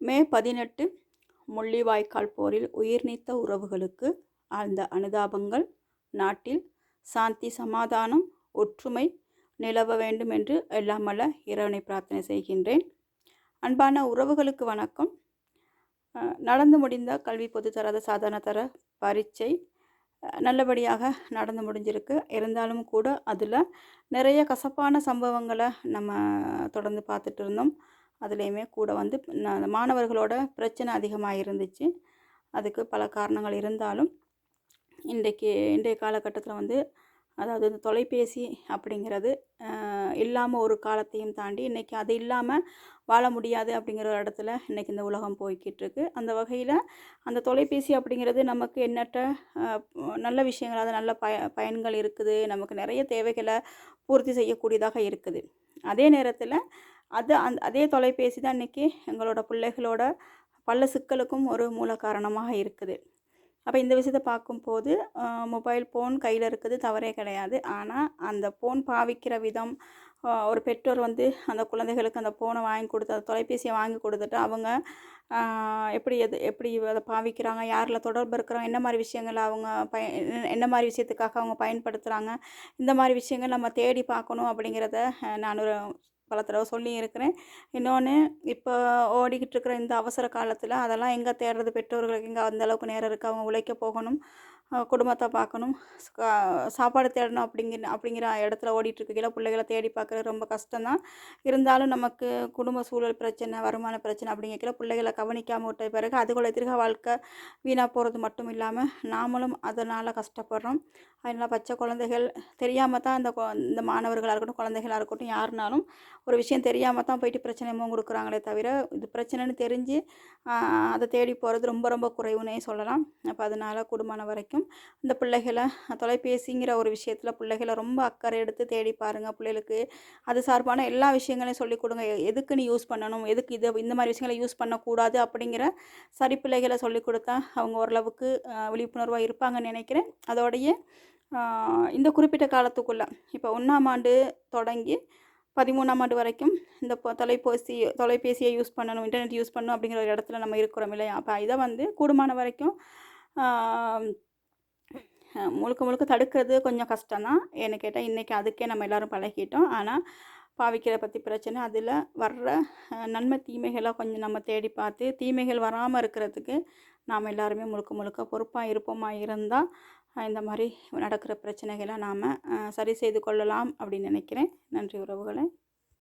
மே பதினெட்டு முள்ளிவாய்க்கால் போரில் உயிர் நீத்த உறவுகளுக்கு ஆழ்ந்த அனுதாபங்கள். நாட்டில் சாந்தி சமாதானம் ஒற்றுமை நிலவ வேண்டும் என்று எல்லாம் இறைவனை பிரார்த்தனை செய்கின்றேன். அன்பான உறவுகளுக்கு வணக்கம். நடந்து முடிந்த கல்வி பொதுத்தராத சாதாரண தர பரீட்சை நல்லபடியாக நடந்து முடிஞ்சிருக்கு. இருந்தாலும் கூட அதில் நிறைய கசப்பான சம்பவங்களை நம்ம தொடர்ந்து பார்த்துட்டு இருந்தோம். அதுலேயுமே கூட வந்து மாணவர்களோட பிரச்சனை அதிகமாக இருந்துச்சு அதுக்கு பல காரணங்கள் இருந்தாலும் இன்றைக்கு இன்றைய காலகட்டத்தில் வந்து அதாவது இந்த தொலைபேசி அப்படிங்கிறது இல்லாமல் ஒரு காலத்தையும் தாண்டி இன்றைக்கி அது இல்லாமல் வாழ முடியாது அப்படிங்கிற ஒரு இடத்துல இன்றைக்கி இந்த உலகம் போய்கிட்டு இருக்கு அந்த வகையில் அந்த தொலைபேசி அப்படிங்கிறது நமக்கு எண்ணற்ற நல்ல விஷயங்கள் அது நல்ல பய பயன்கள் இருக்குது. நமக்கு நிறைய தேவைகளை பூர்த்தி செய்யக்கூடியதாக இருக்குது. அதே நேரத்தில் அது அந் அதே தொலைபேசி தான் இன்றைக்கி எங்களோட பிள்ளைகளோட பல சிக்கலுக்கும் ஒரு மூல காரணமாக இருக்குது. அப்போ இந்த விஷயத்தை பார்க்கும்போது மொபைல் ஃபோன் கையில் இருக்குது தவறே கிடையாது. ஆனால் அந்த ஃபோன் பாவிக்கிற விதம் ஒரு பெற்றோர் வந்து அந்த குழந்தைகளுக்கு அந்த ஃபோனை வாங்கி கொடுத்து அந்த தொலைபேசியை வாங்கி கொடுத்துட்டு அவங்க எப்படி எது எப்படி அதை பாவிக்கிறாங்க யாரில் தொடர்பு இருக்கிறாங்க என்ன மாதிரி விஷயங்கள் அவங்க பய என்ன- மாதிரி விஷயத்துக்காக அவங்க பயன்படுத்துகிறாங்க இந்த மாதிரி விஷயங்கள் நம்ம தேடி பார்க்கணும் அப்படிங்கிறத நான் ஒரு பல தடவை சொல்லி இருக்கிறேன் இன்னொன்று இப்போ ஓடிக்கிட்டு இருக்கிற இந்த அவசர காலத்தில் அதெல்லாம் எங்கே தேடுறது? பெற்றோர்களுக்கு எங்கே அந்தளவுக்கு நேரம் இருக்குது அவங்க உழைக்க போகணும். குடும்பத்தை பார்க்கணும் சாப்பாடு தேடணும் அப்படிங்கிற அப்படிங்கிற இடத்துல ஓடிட்டுருக்கையில் பிள்ளைகளை தேடி பார்க்குறது ரொம்ப கஷ்டம்தான். இருந்தாலும் நமக்கு குடும்ப சூழல் பிரச்சனை வருமான பிரச்சனை அப்படிங்கிற பிள்ளைகளை கவனிக்காமல் விட்ட பிறகு அதுகளை திருக வாழ்க்கை வீணாக போகிறது மட்டும் இல்லாமல் நாமளும் அதனால் கஷ்டப்படுறோம். அதனால் பச்சை குழந்தைகள் தெரியாமல் தான் இந்த கொ- இந்த மாணவர்களாக இருக்கட்டும் குழந்தைகளாக இருக்கட்டும் யாருனாலும் ஒரு விஷயம் தெரியாமல் தான் போயிட்டு பிரச்சனை கொடுக்குறாங்களே தவிர இது பிரச்சனைன்னு தெரிஞ்சு அதை தேடி போகிறது ரொம்ப ரொம்ப குறைவுனே சொல்லலாம். அப்போ அதனால் குடும்பம் வரைக்கும் இந்த பிள்ளைகளை தொலைபேசிங்கிற ஒரு விஷயத்தில் பிள்ளைகளை ரொம்ப அக்கறை எடுத்து தேடி பாருங்கள் பிள்ளைகளுக்கு. அது சார்பான எல்லா விஷயங்களையும் சொல்லிக் கொடுங்க. எதுக்கு நீ யூஸ் பண்ணணும்? எதுக்கு இது இந்த மாதிரி விஷயங்களை யூஸ் பண்ணக்கூடாது? அப்படிங்கிற சரி பிள்ளைகளை சொல்லிக் கொடுத்தா அவங்க ஓரளவுக்கு விழிப்புணர்வாக இருப்பாங்கன்னு நினைக்கிறேன். அதோடைய இந்த குறிப்பிட்ட காலத்துக்குள்ளே இப்போ ஒன்றாம் ஆண்டு தொடங்கி பதிமூணாம் ஆண்டு வரைக்கும் இந்த தொலைபேசி தொலைபேசியை யூஸ் பண்ணணும் இன்டர்நெட் யூஸ் பண்ணணும் அப்படிங்கிற ஒரு இடத்துல நம்ம இருக்கிறோம் இல்லையா? அப்போ இதை வந்து கூடுமான வரைக்கும் முழுக்க முழுக்க தடுக்கிறது கொஞ்சம் கஷ்டம்தான் ஏன்னு கேட்டால் இன்றைக்கி அதுக்கே நம்ம எல்லாரும் பழகிட்டோம். ஆனால் பாவிக்கிற பற்றி பிரச்சனை அதில் வர்ற நன்மை தீமைகளை கொஞ்சம் நம்ம தேடி பார்த்து தீமைகள் வராமல் இருக்கிறதுக்கு நாம் எல்லாருமே முழுக்க முழுக்க பொறுப்பாக இருப்போமா இருந்தால் இந்த மாதிரி நடக்கிற பிரச்சனைகளை நாம் சரி செய்து கொள்ளலாம் அப்படின்னு நினைக்கிறேன். நன்றி உறவுகளை.